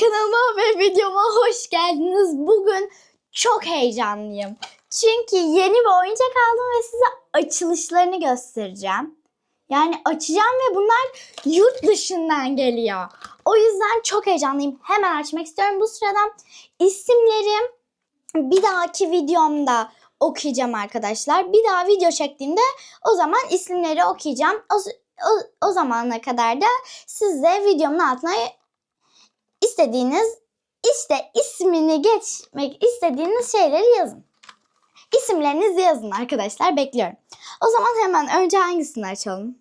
kanalıma ve videoma hoş geldiniz. Bugün çok heyecanlıyım. Çünkü yeni bir oyuncak aldım ve size açılışlarını göstereceğim. Yani açacağım ve bunlar yurt dışından geliyor. O yüzden çok heyecanlıyım. Hemen açmak istiyorum. Bu sırada isimlerim bir dahaki videomda okuyacağım arkadaşlar. Bir daha video çektiğimde o zaman isimleri okuyacağım. O, o, o zamana kadar da siz de videomun altına istediğiniz işte ismini geçmek istediğiniz şeyleri yazın. İsimlerinizi yazın arkadaşlar bekliyorum. O zaman hemen önce hangisini açalım?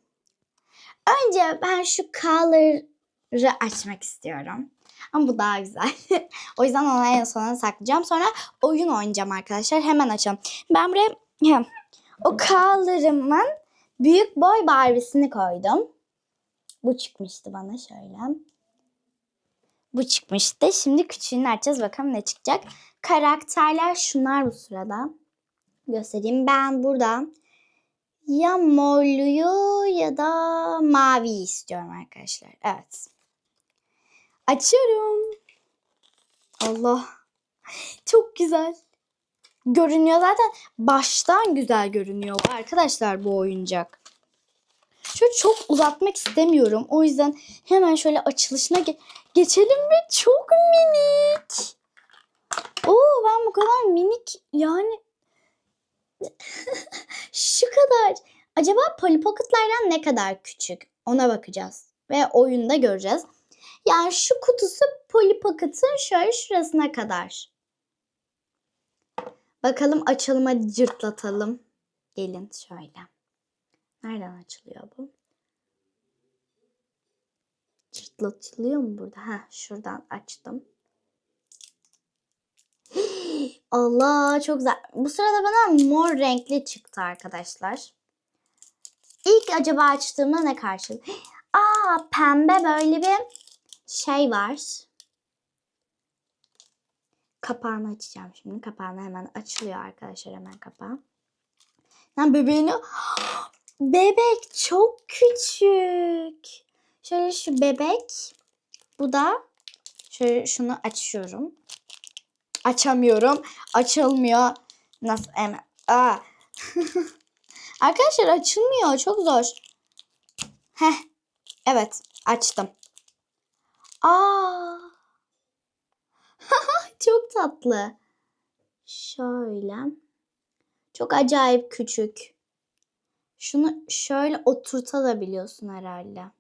Önce ben şu color'ı açmak istiyorum. Ama bu daha güzel. o yüzden onu en sona saklayacağım. Sonra oyun oynayacağım arkadaşlar. Hemen açalım. Ben buraya o color'ımın büyük boy Barbie'sini koydum. Bu çıkmıştı bana şöyle. Bu çıkmıştı. Şimdi küçüğünü açacağız. Bakalım ne çıkacak. Karakterler şunlar bu sırada. Göstereyim. Ben burada ya morluyu ya da mavi istiyorum arkadaşlar. Evet. Açıyorum. Allah. Çok güzel. Görünüyor zaten. Baştan güzel görünüyor arkadaşlar bu oyuncak. Şöyle çok uzatmak istemiyorum. O yüzden hemen şöyle açılışına ge- geçelim mi? Çok minik. Oo ben bu kadar minik yani şu kadar. Acaba Polly Pocket'lardan ne kadar küçük? Ona bakacağız. Ve oyunda göreceğiz. Yani şu kutusu Polly Pocket'ın şöyle şurasına kadar. Bakalım açalım hadi cırtlatalım. Gelin şöyle. Nereden açılıyor bu? Cırtlatılıyor mu burada? Ha, şuradan açtım. Allah çok güzel. Bu sırada bana mor renkli çıktı arkadaşlar. İlk acaba açtığımda ne karşıladı? Aa pembe böyle bir şey var. Kapağını açacağım şimdi. Kapağını hemen açılıyor arkadaşlar hemen kapağı. Yani bebeğini... Bebek çok küçük. Şöyle şu bebek. Bu da şöyle şunu açıyorum. Açamıyorum. Açılmıyor. Nasıl hemen? Aa. Arkadaşlar açılmıyor. Çok zor. Heh. Evet. Açtım. Aa. Çok tatlı. Şöyle. Çok acayip küçük. Şunu şöyle oturtabiliyorsun herhalde.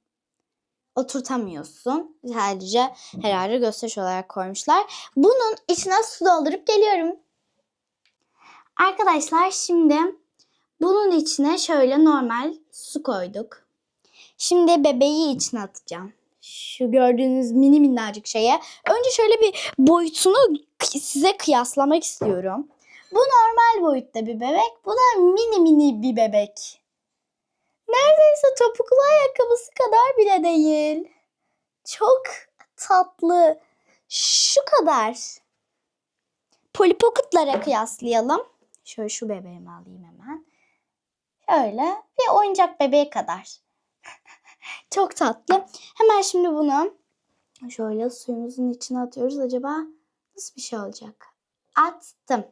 Oturtamıyorsun. Sadece herhalde gösteriş olarak koymuşlar. Bunun içine su doldurup geliyorum. Arkadaşlar şimdi bunun içine şöyle normal su koyduk. Şimdi bebeği içine atacağım. Şu gördüğünüz mini minnacık şeye. Önce şöyle bir boyutunu size kıyaslamak istiyorum. Bu normal boyutta bir bebek. Bu da mini mini bir bebek. Neredeyse topuklu ayakkabısı kadar bile değil. Çok tatlı. Şu kadar. Polly Pocket'lara kıyaslayalım. Şöyle şu bebeğimi alayım hemen. Şöyle bir oyuncak bebeği kadar. Çok tatlı. Hemen şimdi bunu şöyle suyumuzun içine atıyoruz. Acaba nasıl bir şey olacak? Attım.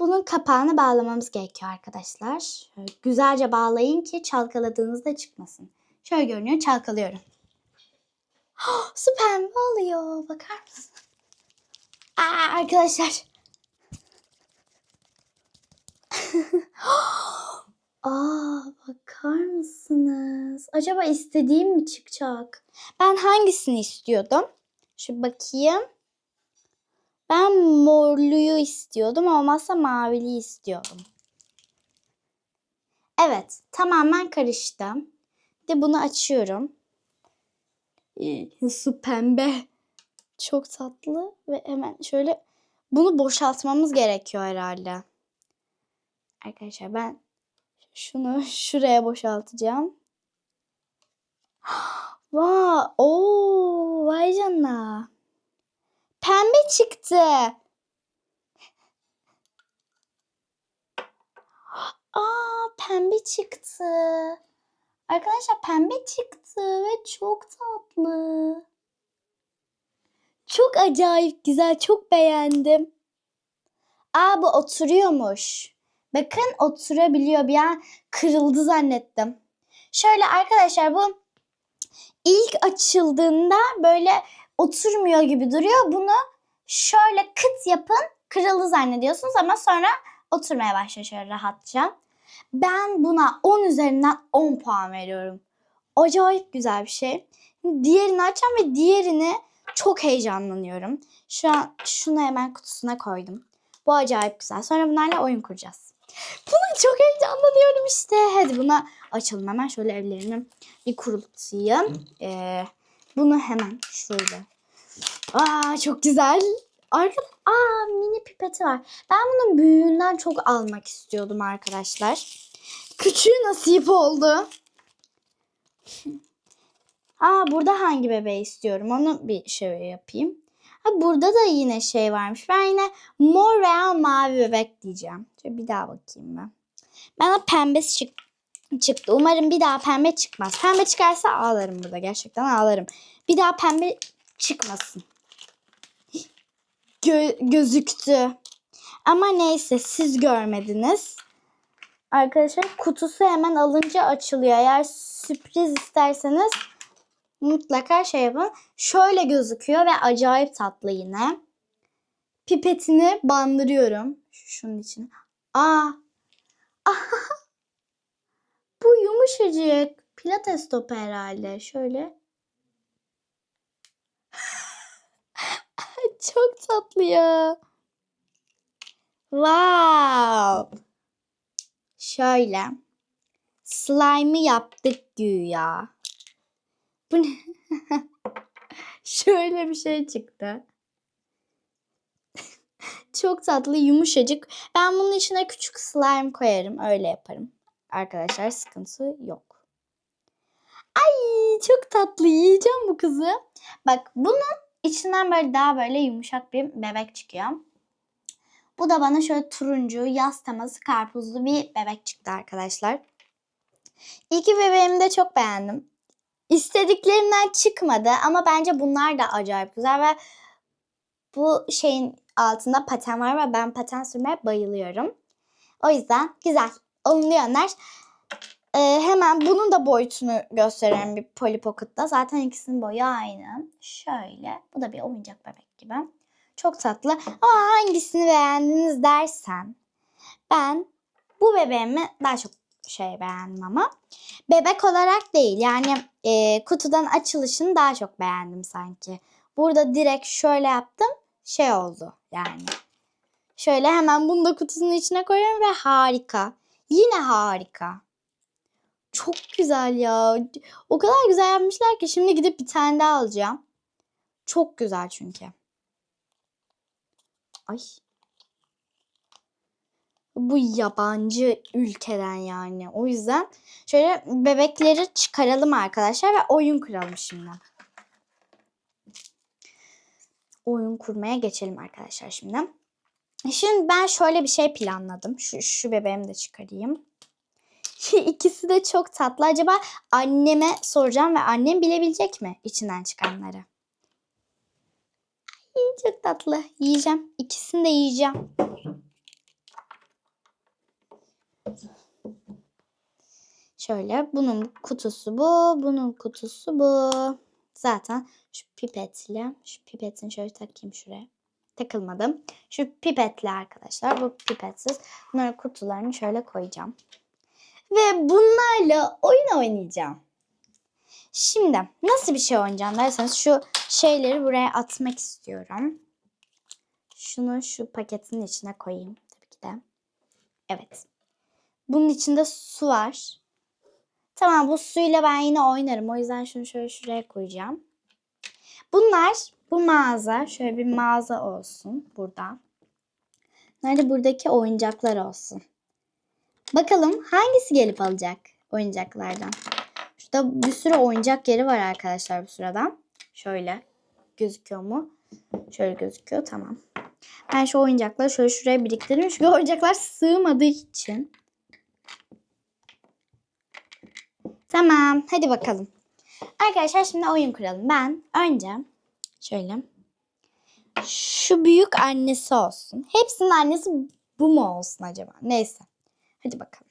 Bunun kapağını bağlamamız gerekiyor arkadaşlar. Güzelce bağlayın ki çalkaladığınızda çıkmasın. Şöyle görünüyor. Çalkalıyorum. Oh, su pembe oluyor. Bakar mısın? Aa, arkadaşlar. Aa, bakar mısınız? Acaba istediğim mi çıkacak? Ben hangisini istiyordum? Şu bakayım. Ben morluyu istiyordum. Olmazsa maviliyi istiyordum. Evet. Tamamen karıştım. De bunu açıyorum. Ee, Su pembe. Çok tatlı. Ve hemen şöyle bunu boşaltmamız gerekiyor herhalde. Arkadaşlar ben şunu şuraya boşaltacağım. Vay, oo, vay canına. Pembe çıktı. Aa, pembe çıktı. Arkadaşlar pembe çıktı ve çok tatlı. Çok acayip güzel. Çok beğendim. Aa bu oturuyormuş. Bakın oturabiliyor. Bir an kırıldı zannettim. Şöyle arkadaşlar bu ilk açıldığında böyle oturmuyor gibi duruyor. Bunu şöyle kıt yapın kırıldı zannediyorsunuz ama sonra oturmaya başlıyor şöyle rahatça. Ben buna 10 üzerinden 10 puan veriyorum. Acayip güzel bir şey. Diğerini açacağım ve diğerini çok heyecanlanıyorum. Şu an şunu hemen kutusuna koydum. Bu acayip güzel. Sonra bunlarla oyun kuracağız. Buna çok heyecanlanıyorum işte. Hadi buna açalım hemen. Şöyle evlerini bir kurutayım. Ee, bunu hemen şöyle. Aa çok güzel. Arkada aa mini pipeti var. Ben bunun büyüğünden çok almak istiyordum arkadaşlar. Küçüğü nasip oldu. Aa burada hangi bebeği istiyorum onu bir şöyle yapayım. Ha burada da yine şey varmış. Ben yine mor veya mavi bebek diyeceğim. Şöyle bir daha bakayım ben. Bana pembesi çık çıktı. Umarım bir daha pembe çıkmaz. Pembe çıkarsa ağlarım burada. Gerçekten ağlarım. Bir daha pembe çıkmasın. Gö- gözüktü. Ama neyse siz görmediniz. Arkadaşlar kutusu hemen alınca açılıyor. Eğer sürpriz isterseniz mutlaka şey yapın. Şöyle gözüküyor ve acayip tatlı yine. Pipetini bandırıyorum. Şunun içine. Aa. Bu yumuşacık. Pilates topu herhalde. Şöyle. Çok tatlı ya. Wow. Şöyle. Slime'ı yaptık güya. Bu ne? Şöyle bir şey çıktı. Çok tatlı, yumuşacık. Ben bunun içine küçük slime koyarım. Öyle yaparım. Arkadaşlar sıkıntı yok. Ay çok tatlı. Yiyeceğim bu kızı. Bak bunun içinden böyle daha böyle yumuşak bir bebek çıkıyor. Bu da bana şöyle turuncu, yaz teması karpuzlu bir bebek çıktı arkadaşlar. İki bebeğimi de çok beğendim. İstediklerimden çıkmadı ama bence bunlar da acayip güzel ve bu şeyin altında paten var ve ben paten sürmeye bayılıyorum. O yüzden güzel. Olumlu yönler. Ee, hemen bunun da boyutunu gösteren bir Polly Pocket'ta. Zaten ikisinin boyu aynı. Şöyle. Bu da bir oyuncak bebek gibi. Çok tatlı. Ama hangisini beğendiniz dersen ben bu bebeğimi daha çok şey beğendim ama bebek olarak değil yani e, kutudan açılışını daha çok beğendim sanki. Burada direkt şöyle yaptım şey oldu yani. Şöyle hemen bunu da kutusunun içine koyuyorum ve harika. Yine harika. Çok güzel ya. O kadar güzel yapmışlar ki şimdi gidip bir tane daha alacağım. Çok güzel çünkü. Ay. Bu yabancı ülkeden yani. O yüzden şöyle bebekleri çıkaralım arkadaşlar ve oyun kuralım şimdi. Oyun kurmaya geçelim arkadaşlar şimdi. Şimdi ben şöyle bir şey planladım. Şu, şu bebeğimi de çıkarayım. İkisi de çok tatlı. Acaba anneme soracağım ve annem bilebilecek mi içinden çıkanları? Ay, çok tatlı. Yiyeceğim. İkisini de yiyeceğim. Şöyle bunun kutusu bu, bunun kutusu bu. Zaten şu pipetle, şu pipetini şöyle takayım şuraya. Takılmadım. Şu pipetle arkadaşlar, bu pipetsiz. Bunların kutularını şöyle koyacağım. Ve bunlarla oyun oynayacağım. Şimdi nasıl bir şey oynayacağım derseniz şu şeyleri buraya atmak istiyorum. Şunu şu paketin içine koyayım tabii ki de. Evet. Bunun içinde su var. Tamam bu suyla ben yine oynarım. O yüzden şunu şöyle şuraya koyacağım. Bunlar bu mağaza. Şöyle bir mağaza olsun burada. Nerede buradaki oyuncaklar olsun. Bakalım hangisi gelip alacak oyuncaklardan. Şurada bir sürü oyuncak yeri var arkadaşlar bu sırada. Şöyle gözüküyor mu? Şöyle gözüküyor tamam. Ben şu oyuncakları şöyle şuraya biriktirdim. Çünkü oyuncaklar sığmadığı için. Tamam hadi bakalım. Arkadaşlar şimdi oyun kuralım. Ben önce şöyle Şu büyük annesi olsun. Hepsinin annesi bu mu olsun acaba? Neyse. Hadi bakalım.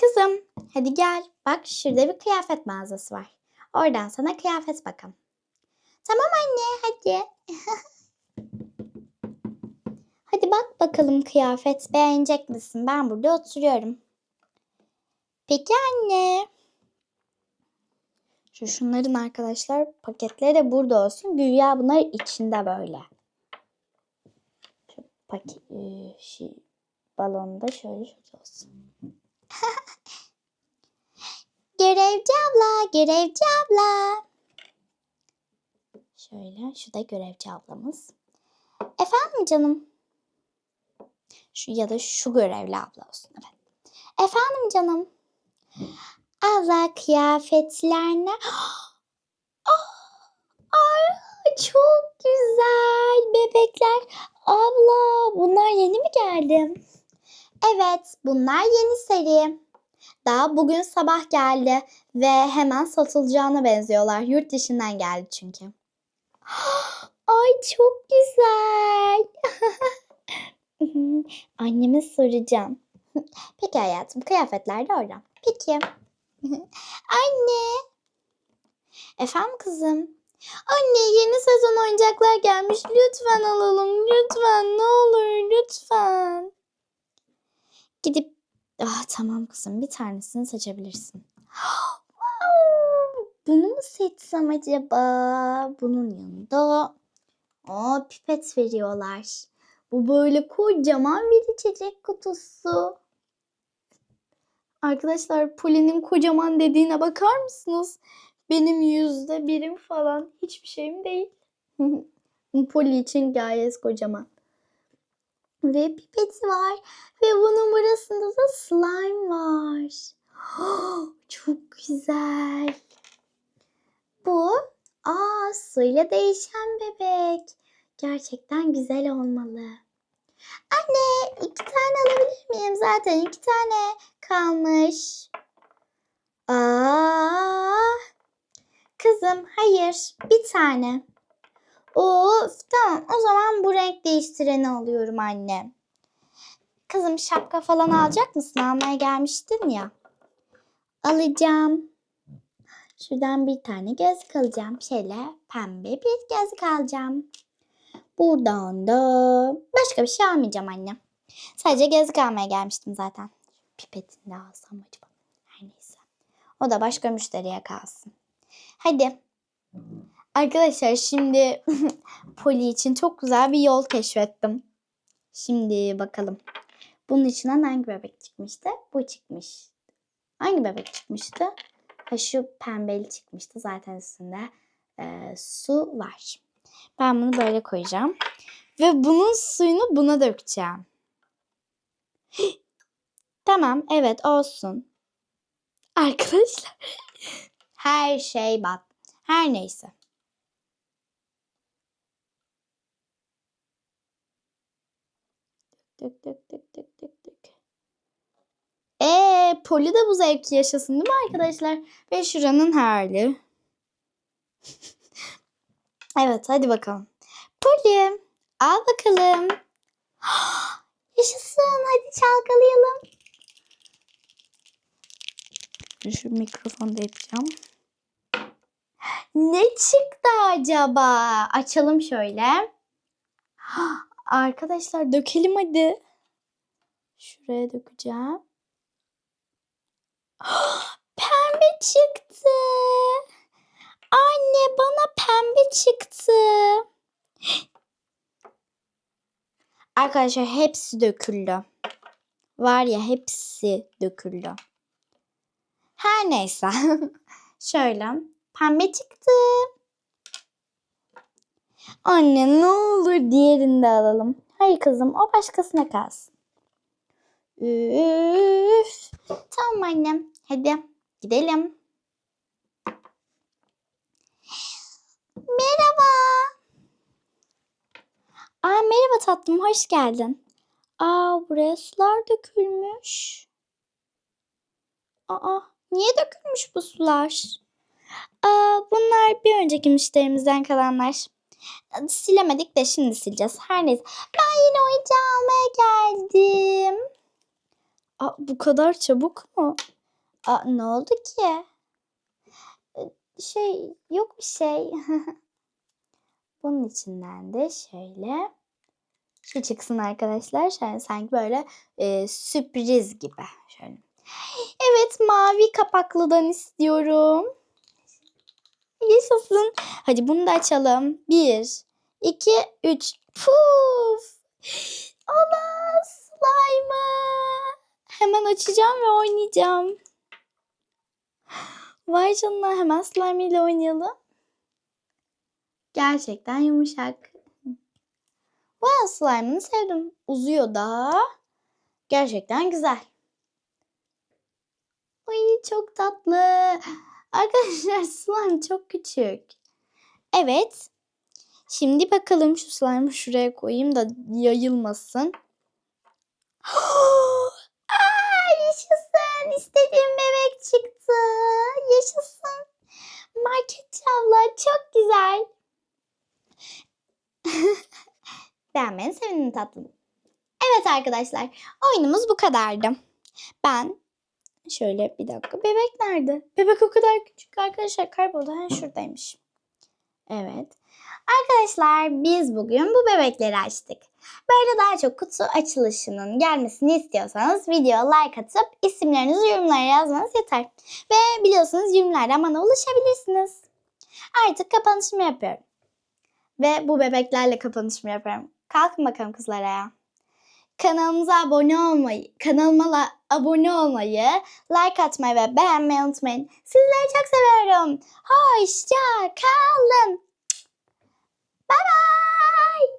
Kızım hadi gel. Bak şurada bir kıyafet mağazası var. Oradan sana kıyafet bakalım. Tamam anne hadi. hadi bak bakalım kıyafet beğenecek misin? Ben burada oturuyorum. Peki anne. Şu şunların arkadaşlar paketleri de burada olsun. Güya bunlar içinde böyle. Paket e, şey, balonda şöyle şöyle olsun. görevci abla, görevci abla. Şöyle, şu da görevci ablamız. Efendim canım? Şu ya da şu görevli abla olsun. Evet. Efendim canım? Allah kıyafetler ne? Ay, çok güzel bebekler. Abla bunlar yeni mi geldi? Evet bunlar yeni seri. Daha bugün sabah geldi ve hemen satılacağına benziyorlar. Yurt dışından geldi çünkü. Ay çok güzel. Anneme soracağım. Peki hayatım kıyafetler de orada. Peki. Anne. Efendim kızım. Anne yeni sezon oyuncaklar gelmiş. Lütfen alalım. Lütfen ne olur lütfen. Gidip ah tamam kızım bir tanesini seçebilirsin. Bunu mu seçsem acaba? Bunun yanında Aa, pipet veriyorlar. Bu böyle kocaman bir içecek kutusu. Arkadaşlar Poli'nin kocaman dediğine bakar mısınız? Benim yüzde birim falan hiçbir şeyim değil. Poli için gayet kocaman. Ve pipeti var. Ve bunun burasında da slime var. Çok güzel. Bu aa suyla değişen bebek. Gerçekten güzel olmalı. Anne iki tane alabilir miyim? Zaten iki tane kalmış. Aa, kızım hayır bir tane. Of tamam o zaman bu renk değiştireni alıyorum anne. Kızım şapka falan alacak mısın? Almaya gelmiştin ya. Alacağım. Şuradan bir tane gözlük alacağım. Şöyle pembe bir gözlük alacağım. Buradan da başka bir şey almayacağım anne. Sadece gözlük almaya gelmiştim zaten. Pipetini de alsam acaba? Her neyse. O da başka müşteriye kalsın. Hadi. Arkadaşlar şimdi Poli için çok güzel bir yol keşfettim. Şimdi bakalım. Bunun içinden hangi bebek çıkmıştı? Bu çıkmış. Hangi bebek çıkmıştı? Ha şu pembeli çıkmıştı. Zaten üstünde e, su var. Ben bunu böyle koyacağım. Ve bunun suyunu buna dökeceğim. tamam evet olsun. Arkadaşlar her şey bat. Her neyse. Dök dök dök dök dök dök. Ee, Poli de bu zevki yaşasın değil mi arkadaşlar? Ve şuranın hali. evet hadi bakalım. Poli al bakalım. Yaşasın hadi çalkalayalım. Şu mikrofonu da yapacağım. Ne çıktı acaba? Açalım şöyle. Arkadaşlar dökelim hadi. Şuraya dökeceğim. Pembe çıktı. Anne bana pembe çıktı. Arkadaşlar hepsi döküldü. Var ya hepsi döküldü. Her neyse. Şöyle pembe çıktı. Anne ne olur diğerini de alalım. Hayır kızım o başkasına kalsın. Üf. Tamam annem. Hadi gidelim. Merhaba. Aa, merhaba tatlım hoş geldin. Aa buraya sular dökülmüş. Aa niye dökülmüş bu sular? Aa bunlar bir önceki müşterimizden kalanlar. Silemedik de şimdi sileceğiz. Her neyse. Ben yine oyuncağı almaya geldim. Aa, bu kadar çabuk mu? Aa, ne oldu ki? Ee, Şey yok bir şey. Bunun içinden de şöyle şu çıksın arkadaşlar. Şöyle sanki böyle e, sürpriz gibi. Şöyle. Evet mavi kapaklıdan istiyorum. Yaşasın. Hadi bunu da açalım. Bir, iki, üç. Puf. Ana slime'ı. Hemen açacağım ve oynayacağım. Vay canına hemen slime ile oynayalım. Gerçekten yumuşak. Wow slime'ını sevdim. Uzuyor da. Gerçekten güzel. Ay çok tatlı. Arkadaşlar slime çok küçük. Evet. Şimdi bakalım şu slime'ı şuraya koyayım da yayılmasın. Aa, yaşasın. İstediğim bebek çıktı. Yaşasın. Marketçi abla çok güzel. Beğenmeni sevindim tatlım. Evet arkadaşlar oyunumuz bu kadardı. Ben şöyle bir dakika bebek nerede? Bebek o kadar küçük arkadaşlar kayboldu. Ha şuradaymış. Evet. Arkadaşlar biz bugün bu bebekleri açtık. Böyle daha çok kutu açılışının gelmesini istiyorsanız video like atıp isimlerinizi yorumlara yazmanız yeter. Ve biliyorsunuz yorumlardan bana ulaşabilirsiniz. Artık kapanışımı yapıyorum. Ve bu bebeklerle kapanışımı yapıyorum. Kalkın bakalım kızlar ayağa. Kanalımıza abone olmayı, kanalıma abone olmayı, like atmayı ve beğenmeyi unutmayın. Sizleri çok seviyorum. Hoşça kalın. Bye bye.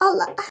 Allah.